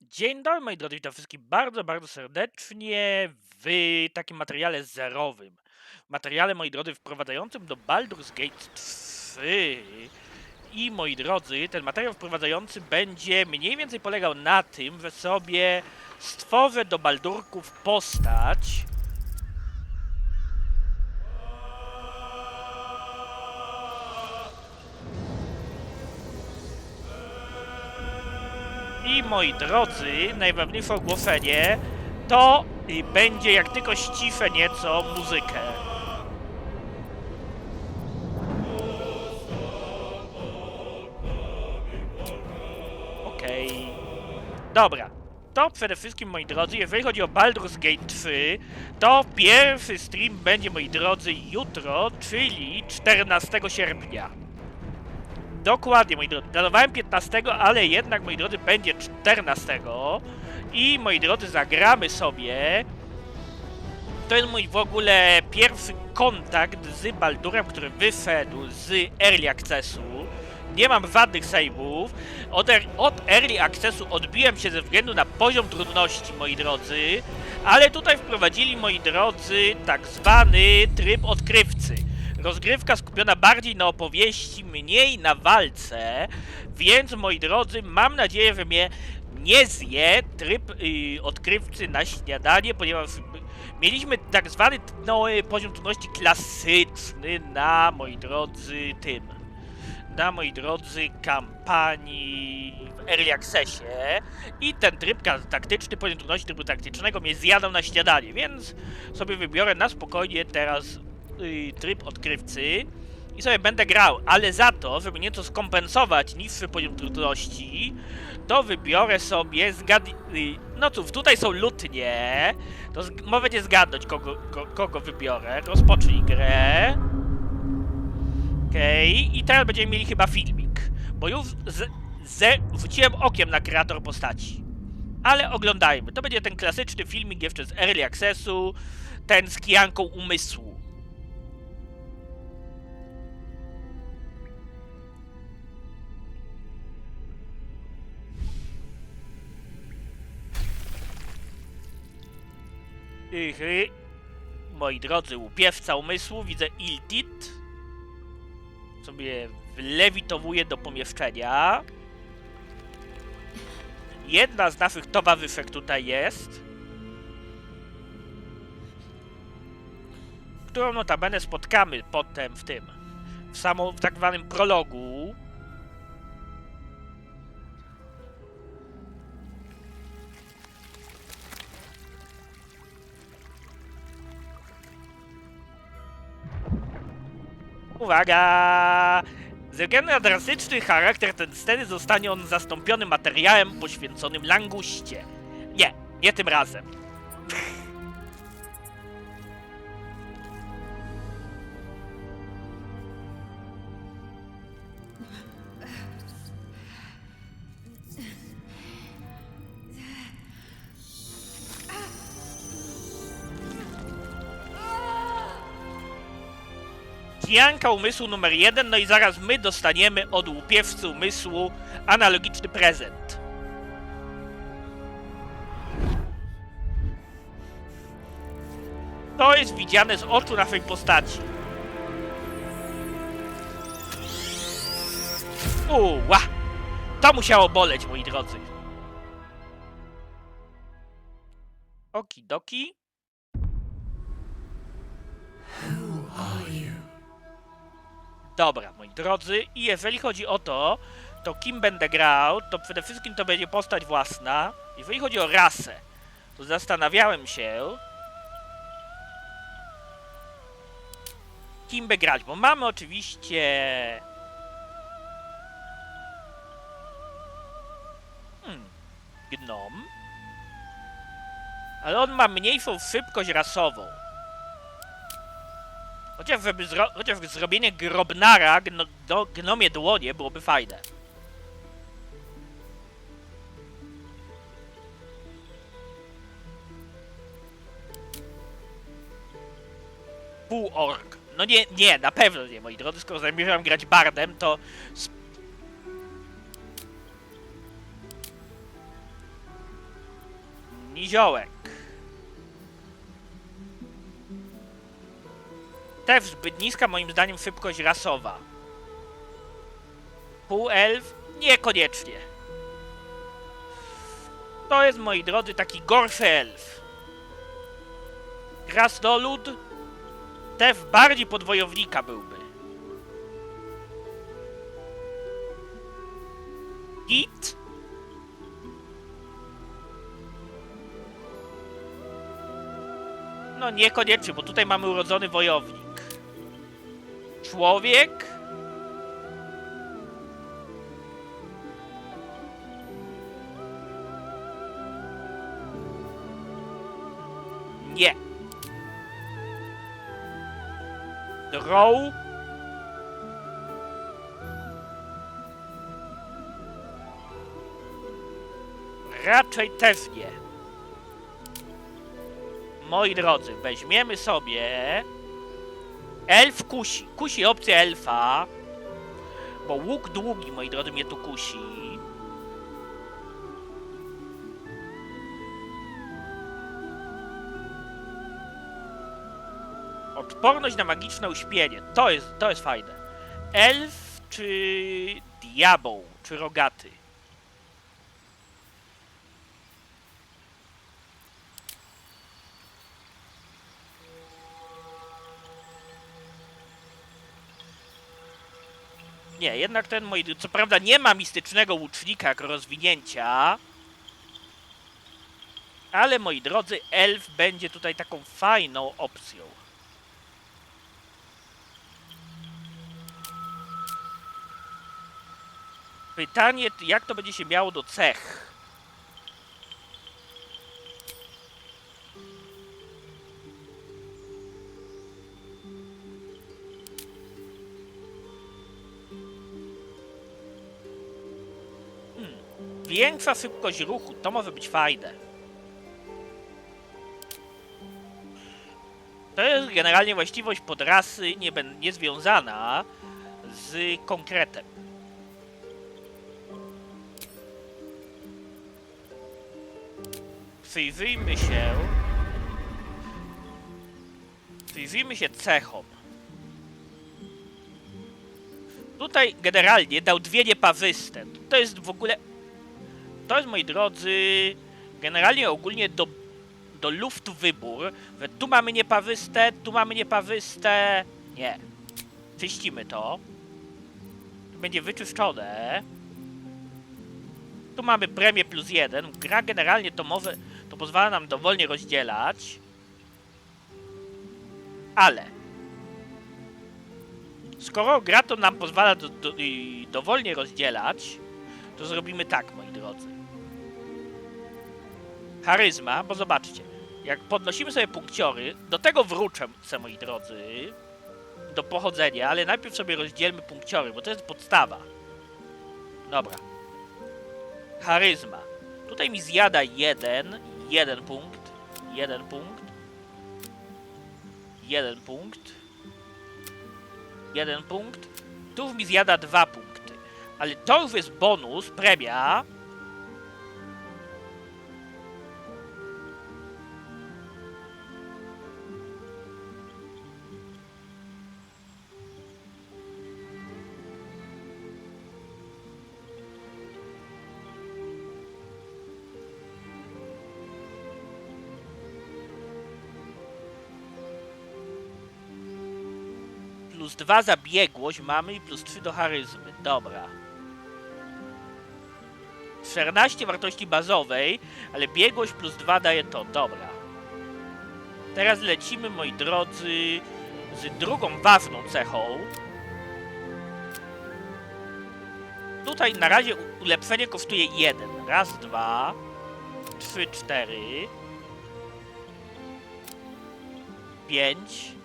Dzień dobry moi drodzy, witam wszystkich bardzo, bardzo serdecznie w takim materiale zerowym. Materiale, moi drodzy, wprowadzającym do Baldur's Gate 3. I moi drodzy, ten materiał wprowadzający będzie mniej więcej polegał na tym, że sobie stworzę do Baldurków postać, moi drodzy, najważniejsze ogłoszenie to będzie jak tylko ściszę nieco muzykę. Okej. Dobra. To przede wszystkim, moi drodzy, jeżeli chodzi o Baldur's Gate 3, to pierwszy stream będzie, moi drodzy, jutro, czyli 14 sierpnia. Dokładnie, moi drodzy. Planowałem 15, ale jednak, moi drodzy, będzie 14. I, moi drodzy, zagramy sobie. To jest mój w ogóle pierwszy kontakt z Baldurem, który wyszedł z Early Accessu. Nie mam żadnych save'ów. Od, er- od Early Accessu odbiłem się ze względu na poziom trudności, moi drodzy. Ale tutaj wprowadzili, moi drodzy, tak zwany tryb odkrywcy. Rozgrywka skupiona bardziej na opowieści, mniej na walce, więc moi drodzy, mam nadzieję, że mnie nie zje tryb y, odkrywcy na śniadanie, ponieważ mieliśmy tak zwany no, poziom trudności klasyczny na, moi drodzy, tym, na, moi drodzy, kampanii w Early Accessie. I ten tryb taktyczny, poziom trudności trybu taktycznego mnie zjadał na śniadanie, więc sobie wybiorę na spokojnie teraz tryb odkrywcy i sobie będę grał, ale za to, żeby nieco skompensować niższy poziom trudności, to wybiorę sobie zgad... y, No cóż, tutaj są lutnie, to z... możecie zgadnąć kogo, ko, kogo wybiorę. Rozpocznij grę. Okej, i teraz będziemy mieli chyba filmik, bo już z... okiem na kreator postaci. Ale oglądajmy, to będzie ten klasyczny filmik jeszcze z Early Accessu, ten z kijanką umysłu. Ychy. Moi drodzy, łupiewca umysłu, widzę Iltit. Sobie wlewitowuje do pomieszczenia. Jedna z naszych towarzyszek tutaj jest. Którą notabene spotkamy potem w tym. W, samo, w tak zwanym prologu. Uwaga! Ze względu na drastyczny charakter ten sceny zostanie on zastąpiony materiałem poświęconym languście. Nie, nie tym razem. Kijanka umysłu numer jeden, no i zaraz my dostaniemy od łupiewcy umysłu analogiczny prezent. To jest widziane z oczu naszej postaci. Uła! To musiało boleć, moi drodzy. Okidoki. Dobra, moi drodzy, i jeżeli chodzi o to, to kim będę grał, to przede wszystkim to będzie postać własna. Jeżeli chodzi o rasę, to zastanawiałem się, kim by grać, bo mamy oczywiście... Hmm, gnom. Ale on ma mniejszą szybkość rasową. Chociaż, żeby zro chociaż zrobienie grobnara gno do gnomie dłonie byłoby fajne. Półork. No nie, nie, na pewno nie, moi drodzy. Skoro zamierzam grać bardem, to... Niziołek. Też zbyt niska moim zdaniem szybkość rasowa. Półelf? Niekoniecznie. To jest, moi drodzy, taki gorszy elf. Krasnolud? Też bardziej pod wojownika byłby. Git? No niekoniecznie, bo tutaj mamy urodzony wojownik. Człowiek? Nie. Drow? Raczej też nie. Moi drodzy, weźmiemy sobie... Elf kusi. Kusi opcję elfa. Bo łuk długi, moi drodzy, mnie tu kusi. Odporność na magiczne uśpienie. To jest, to jest fajne. Elf czy diabeł, czy rogaty? Nie, jednak ten mój. Co prawda nie ma mistycznego łucznika jak rozwinięcia. Ale moi drodzy, elf będzie tutaj taką fajną opcją. Pytanie, jak to będzie się miało do cech? Większa szybkość ruchu, to może być fajne. To jest generalnie właściwość podrasy nie, ben- nie związana z konkretem. Przyjrzyjmy się. Przyjrzyjmy się cechom. Tutaj generalnie dał dwie niepawyste. To jest w ogóle. To jest moi drodzy. Generalnie ogólnie do, do luftu wybór. Że tu mamy niepawyste, tu mamy niepawyste. Nie. Czyścimy to. Tu będzie wyczyszczone. Tu mamy premię plus jeden. Gra generalnie to może, to pozwala nam dowolnie rozdzielać. Ale skoro gra to nam pozwala do, do, dowolnie rozdzielać, to zrobimy tak, moi drodzy. Charyzma, bo zobaczcie, jak podnosimy sobie punkciory, do tego wrócę, moi drodzy, do pochodzenia, ale najpierw sobie rozdzielmy punkciory, bo to jest podstawa. Dobra. Charyzma. Tutaj mi zjada jeden, jeden punkt, jeden punkt, jeden punkt, jeden punkt. Tu mi zjada dwa punkty. Ale to już jest bonus, premia. Plus 2 za biegłość mamy i plus 3 do charyzmy. Dobra. 14 wartości bazowej, ale biegłość plus 2 daje to. Dobra. Teraz lecimy, moi drodzy, z drugą ważną cechą. Tutaj na razie ulepszenie kosztuje 1. Raz, dwa, trzy, cztery, pięć,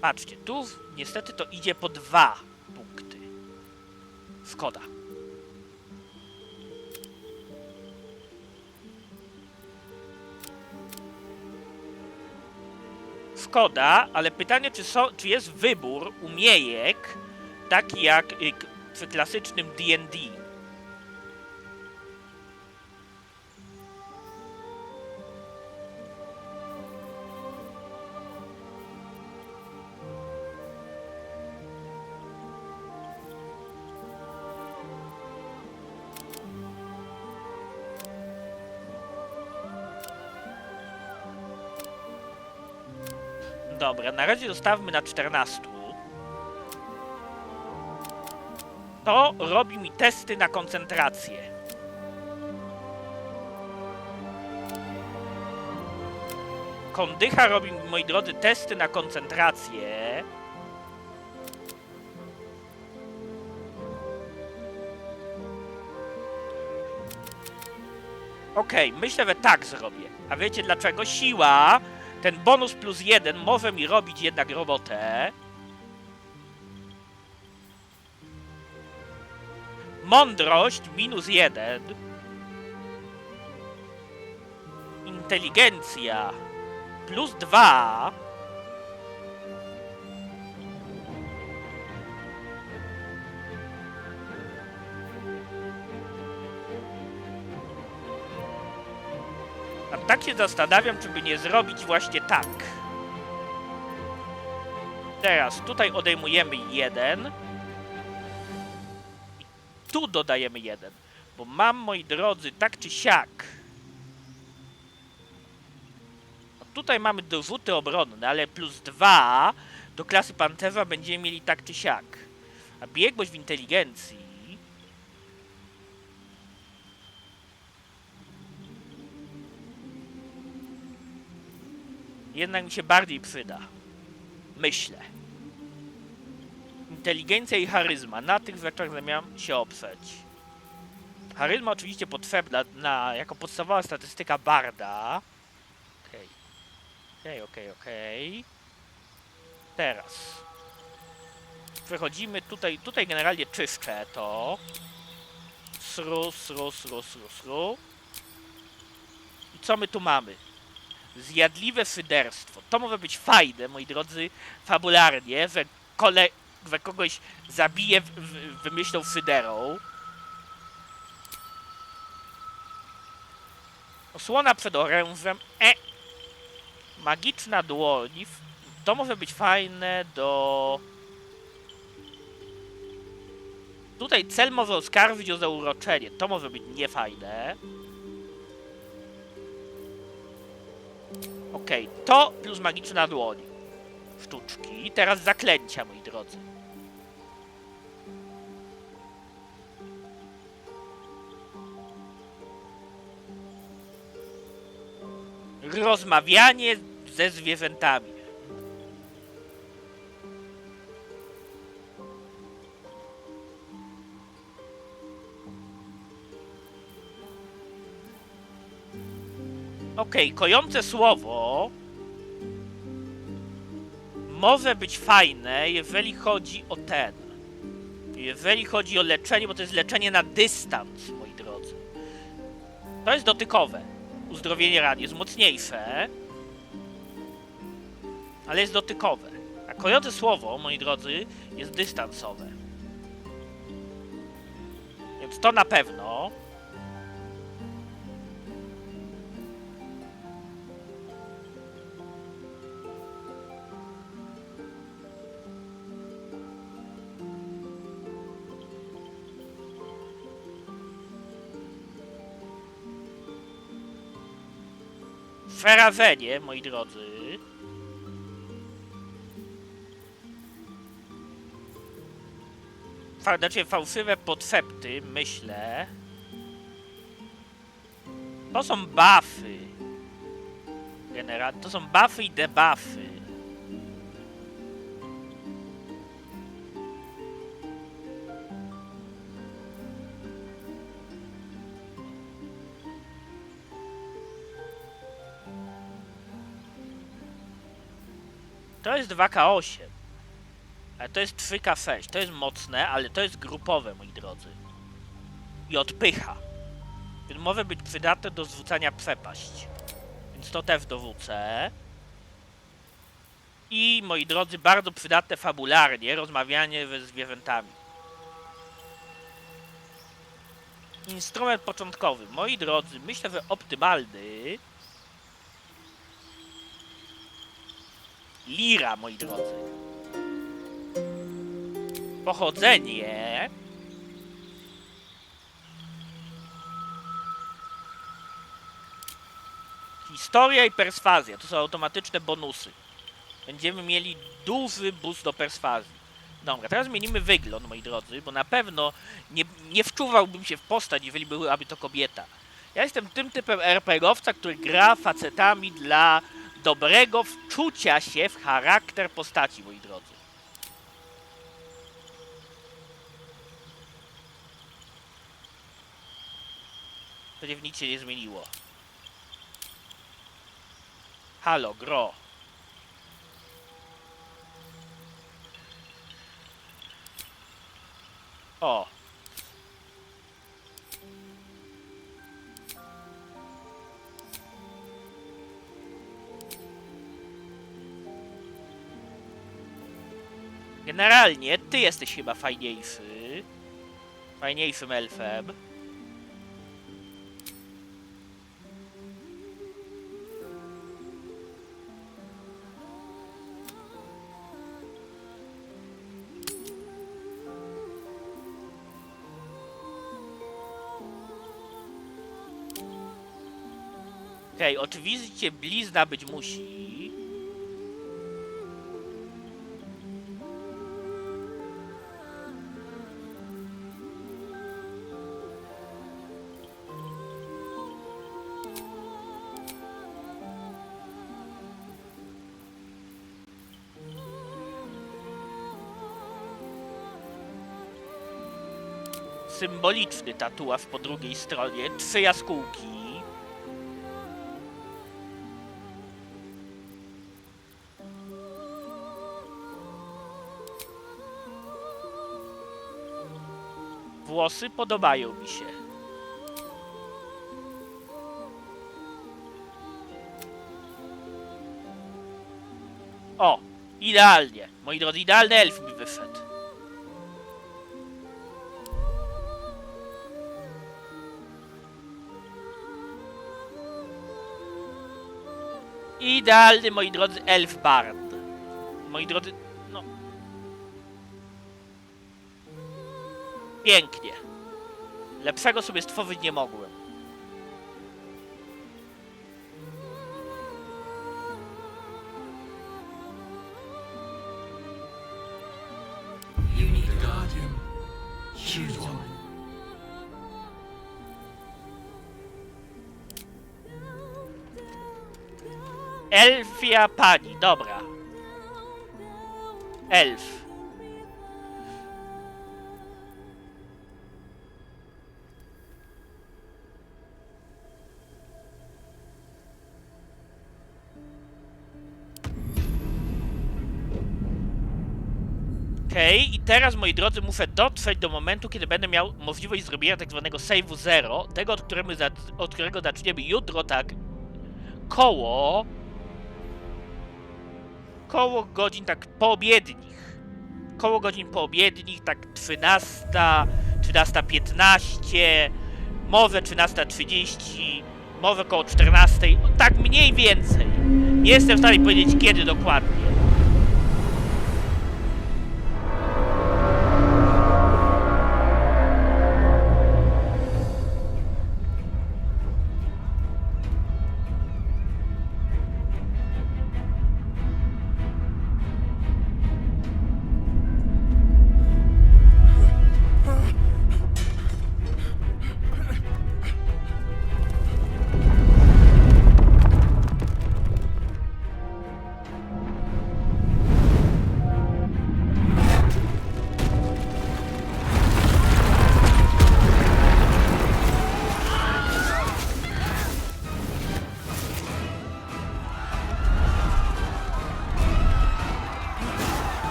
Patrzcie, tu niestety to idzie po dwa punkty. Szkoda. Szkoda, ale pytanie, czy, są, czy jest wybór umiejek, taki jak y, w klasycznym D&D. Dobra, na razie zostawmy na 14. To robi mi testy na koncentrację. Kondycha robi mi, moi drodzy, testy na koncentrację. Okej, myślę, że tak zrobię. A wiecie dlaczego? Siła, ten bonus plus jeden może mi robić jednak robotę. Mądrość minus jeden. Inteligencja plus dwa. Tak się zastanawiam, czy by nie zrobić właśnie tak. Teraz tutaj odejmujemy jeden. I tu dodajemy jeden. Bo mam, moi drodzy, tak czy siak. No tutaj mamy dorzuty obronne, ale plus dwa do klasy Pantewa będziemy mieli tak czy siak. A biegłość w inteligencji jednak mi się bardziej przyda. Myślę. Inteligencja i charyzma. Na tych rzeczach zamiast się oprzeć. Charyzma oczywiście potrzebna na, jako podstawowa statystyka barda. Okej. Okej, okej, okej. Teraz. Przechodzimy tutaj, tutaj generalnie czyszczę to. Sru, sru, sru, sru, sru. I co my tu mamy? Zjadliwe szyderstwo. To może być fajne, moi drodzy, fabularnie, że, kole, że kogoś zabije w, w, wymyślą szyderą. Osłona przed orężem. E! Magiczna dłoń. To może być fajne do... Tutaj cel może oskarżyć o zauroczenie. To może być niefajne. Okej, to plus magiczna dłoń. Sztuczki. Teraz zaklęcia, moi drodzy. Rozmawianie ze zwierzętami. Okej, kojące słowo może być fajne, jeżeli chodzi o ten. Jeżeli chodzi o leczenie, bo to jest leczenie na dystans, moi drodzy. To jest dotykowe. Uzdrowienie ran jest mocniejsze, ale jest dotykowe. A kojące słowo, moi drodzy, jest dystansowe. Więc to na pewno. Ferawenie, moi drodzy. Znaczy fałszywe podcepty, myślę. To są buffy. Generalnie, to są buffy i debuffy. To jest 2K8. Ale to jest 3K6. To jest mocne, ale to jest grupowe, moi drodzy. I odpycha. Więc może być przydatne do zrzucania przepaść. Więc to też dowrócę. I, moi drodzy, bardzo przydatne fabularnie rozmawianie ze zwierzętami. Instrument początkowy. Moi drodzy, myślę, że optymalny. Lira, moi drodzy. Pochodzenie. Historia i perswazja to są automatyczne bonusy. Będziemy mieli duży boost do perswazji. Dobra, teraz zmienimy wygląd, moi drodzy, bo na pewno nie, nie wczuwałbym się w postać, jeżeli byłaby to kobieta. Ja jestem tym typem RPGowca, który gra facetami dla dobrego wczucia się w charakter postaci, moi drodzy. Przecież nic się nie zmieniło. Halo, gro. O. Generalnie, ty jesteś chyba fajniejszy. Fajniejszym elfem. Okej, oczywiście blizna być musi. Symboliczny tatuaż po drugiej stronie, trzy jaskółki. Włosy podobają mi się. O, idealnie. Moi drodzy, idealny elf mi Idealny, moi drodzy, elf bard. Moi drodzy, no, Pięknie. Lepszego sobie stworzyć nie mogłem. Elfia pani, dobra. Elf. Okej, i teraz moi drodzy muszę dotrzeć do momentu, kiedy będę miał możliwość zrobienia tak zwanego save'u zero, tego od, od którego zaczniemy jutro, tak koło koło godzin tak poobiednich. Koło godzin poobiednich, tak 13, 13.15, może 13.30, może koło 14, tak mniej więcej. Nie jestem w stanie powiedzieć kiedy dokładnie.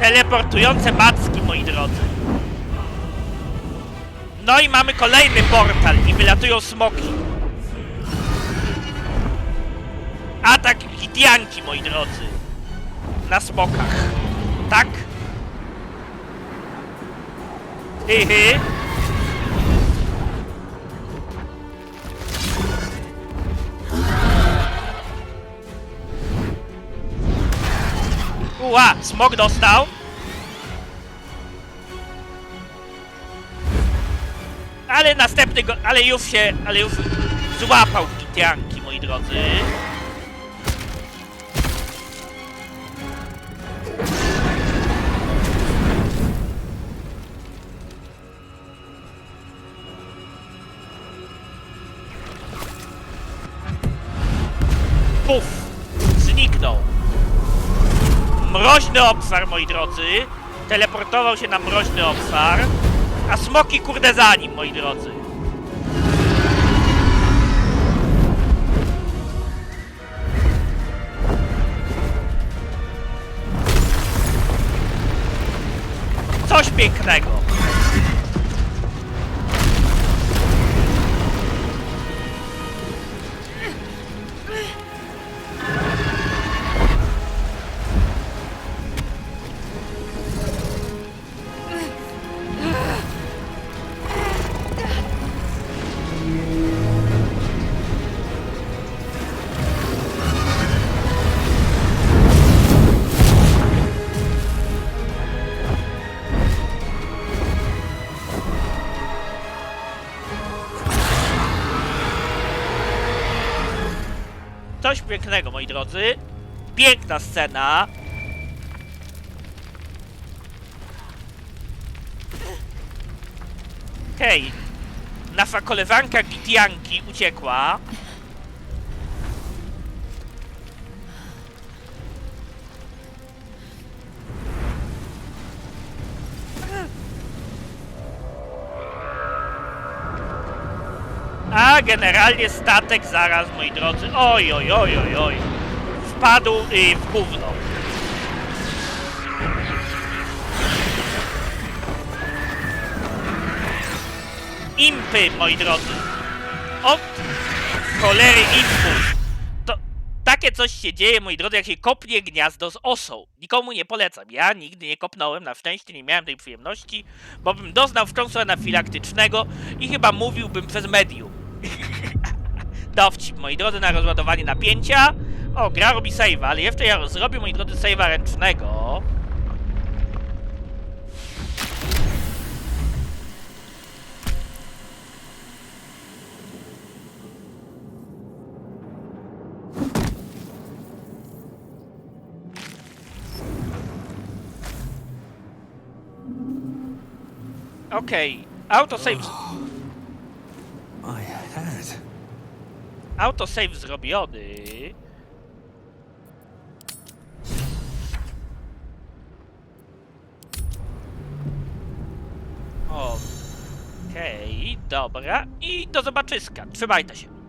Teleportujące macki, moi drodzy. No i mamy kolejny portal i wylatują smoki. Atak Gidianki, moi drodzy. Na smokach. Tak? Hy, Ua, smok dostał. Ale następny go, ale już się, ale już złapał Gitianki, moi drodzy. Mroźny obszar, moi drodzy. Teleportował się na mroźny obszar. A smoki kurde za nim, moi drodzy. Coś pięknego. Coś pięknego, moi drodzy. Piękna scena. Hej, nasza koleżanka Gitianki uciekła. Generalnie statek zaraz, moi drodzy. Oj, oj, oj, oj, oj. Wpadł y, w gówno. Impy, moi drodzy. Od cholery impów. To takie coś się dzieje, moi drodzy, jak się kopnie gniazdo z osą. Nikomu nie polecam. Ja nigdy nie kopnąłem, na szczęście nie miałem tej przyjemności, bo bym doznał wstrząsu anafilaktycznego i chyba mówiłbym przez medium. Dowcip, moi drodzy, na rozładowanie napięcia. O, gra robi save'a, ale jeszcze ja zrobię, moi drodzy, save'a ręcznego. Okej, autosave, autosave zrobiony. Okej, dobra. I do zobaczyska. Trzymajcie się.